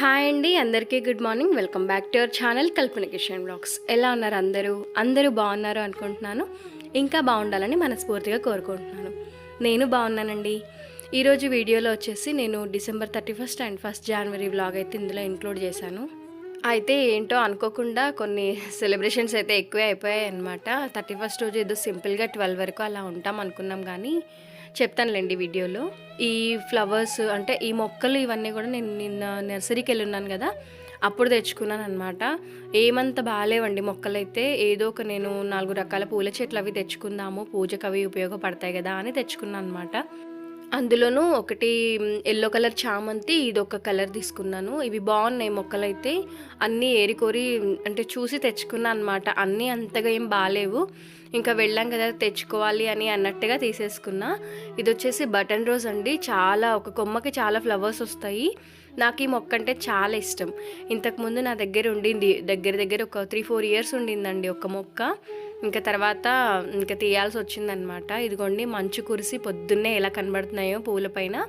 Hi అండి అందరికీ good morning welcome back to our channel కల్పనికేషన్ blogs ఎలా ఉన్నారు అందరూ? అందరూ బాగున్నారు అనుకుంటున్నాను. ఇంకా బాగుండాలని మనస్ఫూర్తిగా కోరుకుంటున్నాను. నేను బాగున్నానండి. ఈరోజు వీడియోలో వచ్చేసి నేను December thirty first and first January blog అయితే ఇందులో ఇంక్లూడ్ చేశాను. అయితే ఏంటో అనుకోకుండా కొన్ని సెలబ్రేషన్స్ అయితే ఎక్కువే అయిపోయాయి అనమాట థర్టీ ఫస్ట్ రోజు ఏదో సింపుల్గా ట్వెల్వ్ వరకు అలా ఉంటాం అనుకున్నాం కానీ చెప్తానులేండి వీడియోలో. ఈ ఫ్లవర్స్ అంటే ఈ మొక్కలు ఇవన్నీ కూడా నేను నిన్న నర్సరీకి వెళ్ళి ఉన్నాను కదా అప్పుడు తెచ్చుకున్నాను అనమాట ఏమంత బాగాలేవండి మొక్కలైతే ఏదో ఒక నేను నాలుగు రకాల పూల చెట్లు అవి తెచ్చుకుందాము పూజకు అవి ఉపయోగపడతాయి కదా అని తెచ్చుకున్నాను అనమాట అందులోనూ ఒకటి ఎల్లో కలర్ చామంతి ఇది ఒక కలర్ తీసుకున్నాను. ఇవి బాగున్నాయి మొక్కలైతే అన్నీ ఏరికోరి అంటే చూసి తెచ్చుకున్నాను అనమాట అన్నీ అంతగా ఏం బాగాలేవు. ఇంకా వెళ్ళాం కదా తెచ్చుకోవాలి అని అన్నట్టుగా తీసేసుకున్నా. ఇది వచ్చేసి బటన్ రోజ్ అండి. చాలా ఒక కొమ్మకి చాలా ఫ్లవర్స్ వస్తాయి. నాకు ఈ మొక్క అంటే చాలా ఇష్టం. ఇంతకుముందు నా దగ్గర ఉండింది దగ్గర దగ్గర ఒక త్రీ ఫోర్ ఇయర్స్ ఉండిందండి ఒక మొక్క. ఇంకా తర్వాత ఇంకా తీయాల్సి వచ్చిందనమాట. ఇదిగోండి మంచు కురిసి పొద్దున్నే ఎలా కనబడుతున్నాయో పూలపైన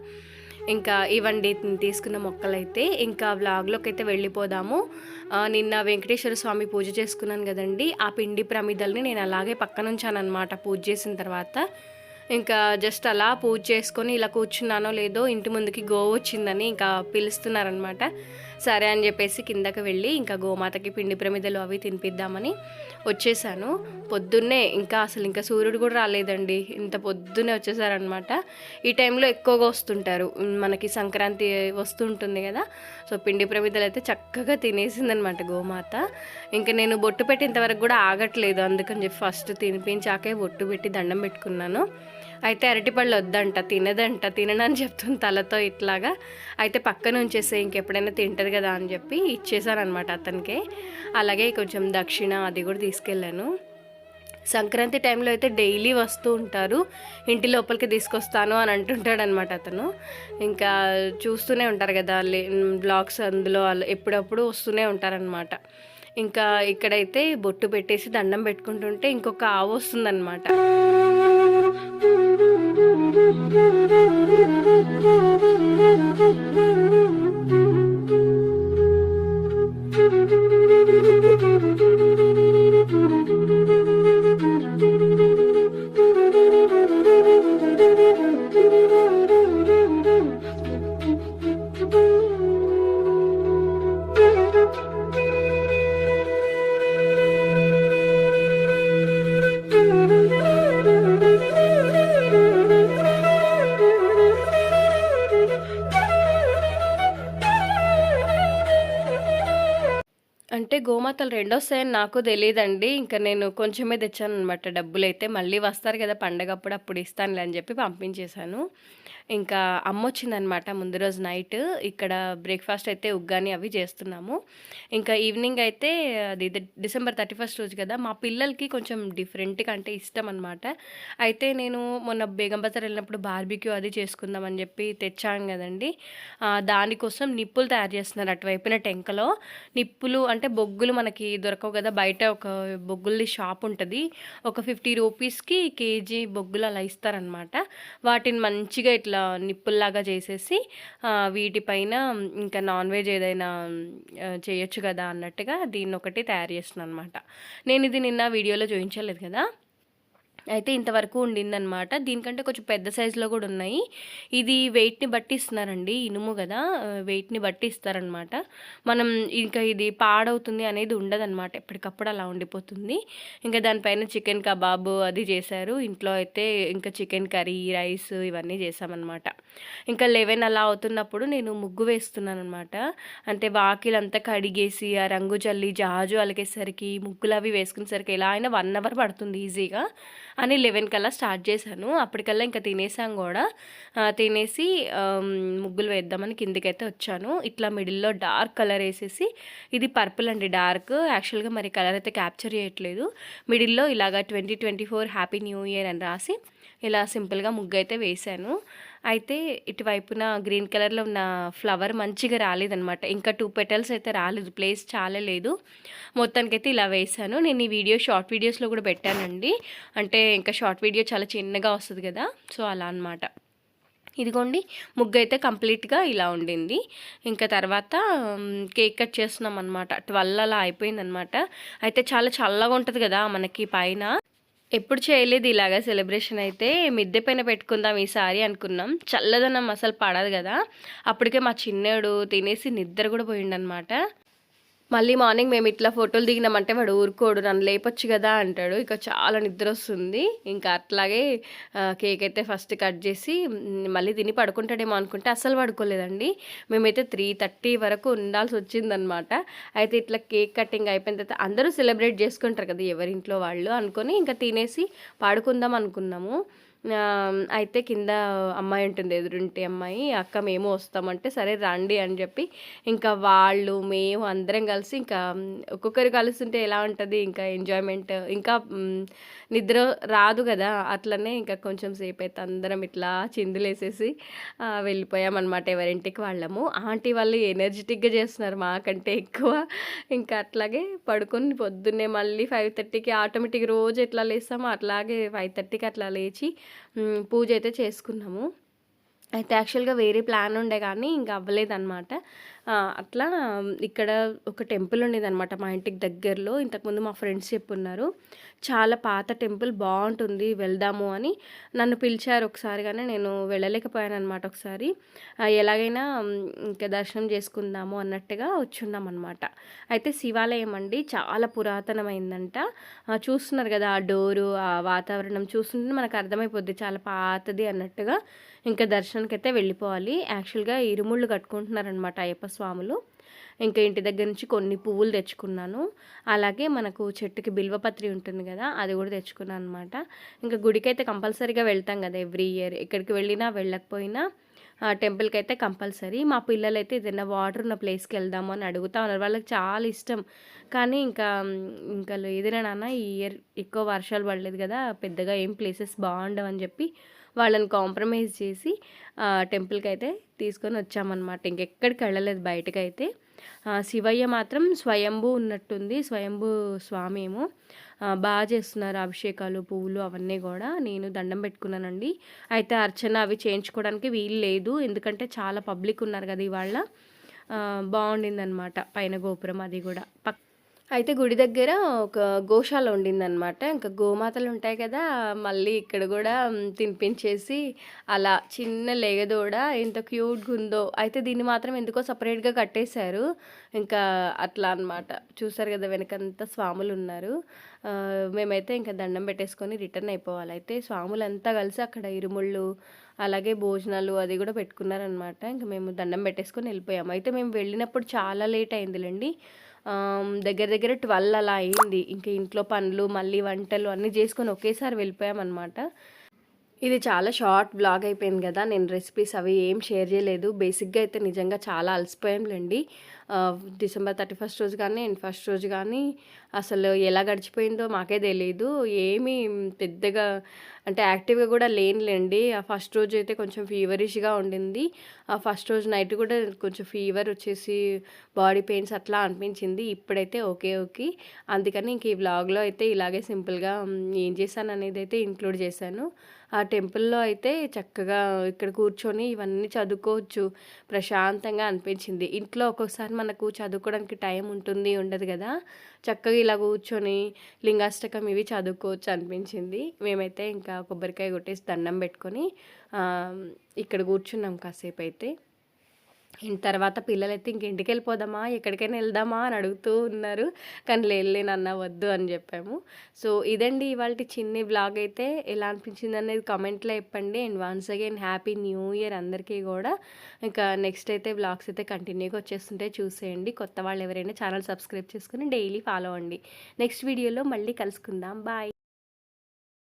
ఇంకా ఇవండి తీసుకున్న మొక్కలైతే ఇంకా వ్లాగ్లోకి అయితే వెళ్ళిపోదాము నిన్న వెంకటేశ్వర స్వామి పూజ చేసుకున్నాను కదండి. ఆ పిండి ప్రమిదల్ని నేను అలాగే పక్కన ఉంచానన్నమాట పూజ చేసిన తర్వాత. ఇంకా జస్ట్ అలా పూజ చేసుకొని ఇలా కూర్చున్నానో లేదో ఇంటి ముందుకి గో వచ్చిందని ఇంకా పిలుస్తున్నారనమాట సరే అని చెప్పేసి కిందకి వెళ్ళి ఇంకా గోమాతకి పిండి ప్రమిదలు అవి తినిపిద్దామని వచ్చేసాను. పొద్దున్నే ఇంకా అసలు ఇంకా సూర్యుడు కూడా రాలేదండి. ఇంత పొద్దున్నే వచ్చేసారనమాట ఈ టైంలో ఎక్కువగా వస్తుంటారు. మనకి సంక్రాంతి వస్తుంటుంది కదా. సో పిండి ప్రమిదలు అయితే చక్కగా తినేసిందనమాట గోమాత. ఇంకా నేను బొట్టు పెట్టేంత వరకు కూడా ఆగట్లేదు. అందుకని చెప్పి ఫస్ట్ తినిపించాకే బొట్టు పెట్టి దండం పెట్టుకున్నాను. అయితే అరటిపళ్ళు వద్దంట తినదంట తిననని చెప్తుంది తలతో ఇట్లాగా. అయితే పక్కన ఉంచేసే ఇంకెప్పుడైనా తింటది కదా అని చెప్పి ఇచ్చేసాను అనమాట అతనికి. అలాగే కొంచెం దక్షిణ అది కూడా తీసుకెళ్ళాను. సంక్రాంతి టైంలో అయితే డైలీ వస్తూ ఉంటారు. ఇంటి లోపలికి తీసుకొస్తాను అని అంటుంటాడు అనమాట అతను. ఇంకా చూస్తూనే ఉంటారు కదా బ్లాగ్స్ అందులో వాళ్ళు ఎప్పుడప్పుడు వస్తూనే ఉంటారనమాట ఇంకా ఇక్కడైతే బొట్టు పెట్టేసి దండం పెట్టుకుంటుంటే ఇంకొక ఆవు వస్తుందన్నమాట. Thank you. అంటే గోమాతలు రెండు వస్తాయని నాకు తెలియదండి ఇంకా నేను కొంచెమే తెచ్చాను అనమాట డబ్బులు అయితే మళ్ళీ వస్తారు కదా పండగప్పుడు అప్పుడు ఇస్తానులే అని చెప్పి పంపించేశాను. ఇంకా అమ్మ వచ్చిందనమాట ముందు రోజు నైట్. ఇక్కడ బ్రేక్ఫాస్ట్ అయితే ఉగ్గాని అవి చేస్తున్నాము. ఇంకా ఈవినింగ్ అయితే అది డిసెంబర్ థర్టీ ఫస్ట్ రోజు కదా మా పిల్లలకి కొంచెం డిఫరెంట్గా అంటే ఇష్టం అనమాట అయితే నేను మొన్న బేగం బజార్ వెళ్ళినప్పుడు బార్బిక్యూ అది చేసుకుందామని చెప్పి తెచ్చాను కదండి. దానికోసం నిప్పులు తయారు చేస్తున్నారు అటువైపున టెంకలో. నిప్పులు అంటే బొగ్గులు మనకి దొరకవు కదా బయట ఒక బొగ్గుల్ది షాప్ ఉంటుంది. ఒక ఫిఫ్టీ రూపీస్కి కేజీ బొగ్గులు అలా ఇస్తారనమాట. వాటిని మంచిగా ఇట్లా నిప్పుల్లాగా చేసేసి వీటిపైన ఇంకా నాన్ వెజ్ ఏదైనా చేయొచ్చు కదా అన్నట్టుగా దీన్ని ఒకటి తయారు చేస్తున్నాను అనమాట నేను ఇది నిన్న వీడియోలో చూపించలేదు కదా? అయితే ఇంతవరకు ఉండిందనమాట దీనికంటే కొంచెం పెద్ద సైజులో కూడా ఉన్నాయి. ఇది వెయిట్ని బట్టి ఇస్తున్నారండి ఇనుము కదా వెయిట్ని బట్టి ఇస్తారనమాట మనం ఇంకా ఇది పాడవుతుంది అనేది ఉండదన్నమాట. ఎప్పటికప్పుడు అలా ఉండిపోతుంది. ఇంకా దానిపైన చికెన్ కబాబ్ అది చేశారు. ఇంట్లో అయితే ఇంకా చికెన్ కర్రీ రైస్ ఇవన్నీ చేసామన్నమాట ఇంకా లెవెన్ అలా అవుతున్నప్పుడు నేను ముగ్గు వేస్తున్నాను అనమాట అంటే వాకిలంతా కడిగేసి ఆ రంగు జల్లి జాజు అలిగేసరికి ముగ్గులు అవి వేసుకునేసరికి ఎలా అయినా వన్ అవర్ పడుతుంది ఈజీగా. అని లెవెన్ కల్లా స్టార్ట్ చేశాను. అప్పటికల్లా ఇంకా తినేసాం కూడా. తినేసి ముగ్గులు వేద్దామని కిందికైతే వచ్చాను. ఇట్లా మిడిల్లో డార్క్ కలర్ వేసేసి ఇది పర్పుల్ అండి డార్క్ యాక్చువల్గా మరి కలర్ అయితే క్యాప్చర్ చేయట్లేదు. మిడిల్లో ఇలాగ twenty twenty four happy new year అని రాసి ఇలా సింపుల్గా ముగ్గు అయితే వేశాను. అయితే ఇటువైపున గ్రీన్ కలర్లో ఉన్న ఫ్లవర్ మంచిగా రాలేదనమాట ఇంకా టూ పెటల్స్ అయితే రాలేదు ప్లేస్ చాలా లేదు. మొత్తానికైతే ఇలా వేసాను నేను ఈ వీడియో షార్ట్ వీడియోస్లో కూడా పెట్టానండి. అంటే ఇంకా షార్ట్ వీడియో చాలా చిన్నగా వస్తుంది కదా సో అలా అన్నమాట. ఇదిగోండి ముగ్గు అయితే కంప్లీట్గా ఇలా ఉండింది. ఇంకా తర్వాత కేక్ కట్ చేస్తున్నాం అనమాట ట్వెల్వ్ అలా అయిపోయిందనమాట అయితే చాలా చల్లగా ఉంటుంది కదా మనకి పైన. ఎప్పుడు చేయలేదు ఇలాగా సెలబ్రేషన్ అయితే. మిద్దె పైన పెట్టుకుందాం ఈసారి అనుకున్నాం. చల్లదనం అసలు పడదు కదా. అప్పటికే మా చిన్నోడు తినేసి నిద్ర కూడా పోయిండనమాట. మళ్ళీ మార్నింగ్ మేము ఇట్లా ఫోటోలు దిగినామంటే వాడు ఊరుకోడు నన్ను లేపొచ్చు కదా అంటాడు. ఇక చాలా నిద్ర వస్తుంది. ఇంకా అట్లాగే కేక్ అయితే ఫస్ట్ కట్ చేసి మళ్ళీ తిని పడుకుంటాడేమో అనుకుంటే అసలు పడుకోలేదండి. మేమైతే త్రీ థర్టీ వరకు ఉండాల్సి వచ్చిందనమాట. అయితే ఇట్లా కేక్ కటింగ్ అయిపోయిన తర్వాత అందరూ సెలబ్రేట్ చేసుకుంటారు కదా ఎవరింట్లో వాళ్ళు అనుకొని ఇంకా తినేసి పాడుకుందాం అనుకున్నాము. అయితే కింద అమ్మాయి ఉంటుంది ఎదురుంటి అమ్మాయి అక్క మేము వస్తామంటే సరే రండి అని చెప్పి ఇంకా వాళ్ళు మేము అందరం కలిసి ఇంకా ఒక్కొక్కరు కలుస్తుంటే ఎలా ఉంటుంది ఇంకా ఎంజాయ్మెంట్ ఇంకా నిద్ర రాదు కదా అట్లనే ఇంకా కొంచెం సేపు అయితే అందరం ఇట్లా చిందులేసేసి వెళ్ళిపోయామన్నమాట ఎవరింటికి వాళ్ళము. ఆంటీ వాళ్ళు ఎనర్జెటిక్గా చేస్తున్నారు మాకంటే ఎక్కువ. ఇంకా అట్లాగే పడుకొని పొద్దున్నే మళ్ళీ ఫైవ్ థర్టీకి ఆటోమేటిక్ రోజు ఎట్లా లేస్తామో అట్లాగే ఫైవ్ థర్టీకి అట్లా లేచి పూజ అయితే చేసుకున్నాము. అయితే యాక్చువల్గా వేరే ప్లాన్ ఉండే కానీ ఇంకా అవ్వలేదన్నమాట. అట్లా ఇక్కడ ఒక టెంపుల్ ఉండేదన్నమాట మా ఇంటికి దగ్గరలో. ఇంతకుముందు మా ఫ్రెండ్స్ చెప్పున్నారు. చాలా పాత టెంపుల్ బాగుంటుంది వెళ్దాము అని నన్ను పిలిచారు ఒకసారి కానీ నేను వెళ్ళలేకపోయాను అనమాట ఒకసారి ఎలాగైనా ఇంకా దర్శనం చేసుకుందాము అన్నట్టుగా వచ్చున్నాం అనమాట అయితే శివాలయం అండి చాలా పురాతనమైందంట. చూస్తున్నారు కదా ఆ డోరు ఆ వాతావరణం చూస్తుంటే మనకు అర్థమైపోద్ది చాలా పాతది అన్నట్టుగా. ఇంకా దర్శనానికి అయితే వెళ్ళిపోవాలి. యాక్చువల్గా ఇరుముళ్ళు కట్టుకుంటున్నారనమాట అయ్యప్ప స్వాములు. ఇంకా ఇంటి దగ్గర నుంచి కొన్ని పువ్వులు తెచ్చుకున్నాను. అలాగే మనకు చెట్టుకి బిల్వపత్రి ఉంటుంది కదా అది కూడా తెచ్చుకున్నాను అనమాట ఇంకా గుడికి అయితే కంపల్సరీగా వెళ్తాం కదా ఎవ్రీ ఇయర్. ఎక్కడికి వెళ్ళినా వెళ్ళకపోయినా టెంపుల్కి అయితే కంపల్సరీ. మా పిల్లలు అయితే ఏదైనా వాటర్ ఉన్న ప్లేస్కి వెళ్దాము అని అడుగుతా ఉన్నారు. వాళ్ళకి చాలా ఇష్టం. కానీ ఇంకా ఇంకా లేదురా నాన్న ఈ ఇయర్ ఎక్కువ వర్షాలు పడలేదు కదా పెద్దగా ఏం ప్లేసెస్ బాగుండవని చెప్పి వాళ్ళని కాంప్రమైజ్ చేసి టెంపుల్కి అయితే తీసుకొని వచ్చామన్నమాట. ఇంకెక్కడికి వెళ్ళలేదు బయటకైతే. శివయ్య మాత్రం స్వయంభూ ఉన్నట్టుంది. స్వయంభూ స్వామి ఏమో బాగా చేస్తున్నారు అభిషేకాలు పువ్వులు అవన్నీ కూడా. నేను దండం పెట్టుకున్నానండి. అయితే అర్చన అవి చేయించుకోవడానికి వీలు లేదు. ఎందుకంటే చాలా పబ్లిక్ ఉన్నారు కదా ఇవాళ బాగుండింది బాగుండిందనమాట పైన గోపురం అది కూడా. పక్ అయితే గుడి దగ్గర ఒక గోశాల ఉండిందనమాట ఇంకా గోమాతలు ఉంటాయి కదా మళ్ళీ ఇక్కడ కూడా తినిపించేసి అలా చిన్న లేగదోడ ఎంత క్యూట్గా ఉందో. అయితే దీన్ని మాత్రం ఎందుకో సపరేట్గా కట్టేశారు. ఇంకా అట్లా అన్నమాట. చూసారు కదా వెనకంతా స్వాములు ఉన్నారు. మేమైతే ఇంకా దండం పెట్టేసుకొని రిటర్న్ అయిపోవాలి. అయితే స్వాములంతా కలిసి అక్కడ ఇరుముళ్ళు అలాగే భోజనాలు అది కూడా పెట్టుకున్నారనమాట ఇంకా మేము దండం పెట్టేసుకొని వెళ్ళిపోయాము. అయితే మేము వెళ్ళినప్పుడు చాలా లేట్ అయిందిలేండి. దగ్గర దగ్గర ట్వెల్వ్ అలా అయింది. ఇంకా ఇంట్లో పనులు మళ్ళీ వంటలు అన్నీ చేసుకొని ఒకేసారి వెళ్ళిపోయామన్నమాట. ఇది చాలా షార్ట్ బ్లాగ్ అయిపోయింది కదా. నేను రెసిపీస్ అవి ఏం షేర్ చేయలేదు. బేసిక్గా అయితే నిజంగా చాలా అలసిపోయాంలేండి. డిసెంబర్ థర్టీ ఫస్ట్ రోజు కానీ అండ్ ఫస్ట్ రోజు కానీ అసలు ఎలా గడిచిపోయిందో మాకే తెలియదు ఏమీ పెద్దగా అంటే యాక్టివ్గా కూడా లేనులేండి. ఆ ఫస్ట్ రోజు అయితే కొంచెం ఫీవరిష్గా ఉండింది. ఆ ఫస్ట్ రోజు నైట్ కూడా కొంచెం ఫీవర్ వచ్చేసి బాడీ పెయిన్స్ అట్లా అనిపించింది. ఇప్పుడైతే ఓకే ఓకే. అందుకని ఇంక ఈ వ్లాగ్లో అయితే ఇలాగే సింపుల్గా ఏం చేశాను అనేది అయితే ఇంక్లూడ్ చేశాను. ఆ టెంపుల్లో అయితే చక్కగా ఇక్కడ కూర్చొని ఇవన్నీ చదువుకోవచ్చు. ప్రశాంతంగా అనిపించింది. ఇంట్లో ఒక్కొక్కసారి మనకు చదువుకోవడానికి టైం ఉంటుంది ఉండదు కదా. చక్కగా ఇలా కూర్చొని లింగాష్టకం ఇవి చదువుకోవచ్చు అనిపించింది. మేమైతే ఇంకా కొబ్బరికాయ కొట్టేసి దండం పెట్టుకొని ఇక్కడ కూర్చున్నాం కాసేపు అయితే తర్వాత పిల్లలైతే ఇంక ఇంటికి వెళ్ళిపోదామా ఎక్కడికైనా వెళ్దామా అని అడుగుతూ ఉన్నారు. కానీ లేలేనన్న వద్దు అని చెప్పాము. సో ఇదండి ఇవాళ చిన్ని బ్లాగ్ అయితే. ఎలా అనిపించింది అనేది కామెంట్లో చెప్పండి. And once again happy new year అందరికీ కూడా. ఇంకా నెక్స్ట్ అయితే వ్లాగ్స్ అయితే కంటిన్యూగా వచ్చేస్తుంటే చూసేయండి. కొత్త వాళ్ళు ఎవరైనా ఛానల్ సబ్స్క్రైబ్ చేసుకుని డైలీ ఫాలో అవ్వండి నెక్స్ట్ వీడియోలో మళ్ళీ కలుసుకుందాం. బాయ్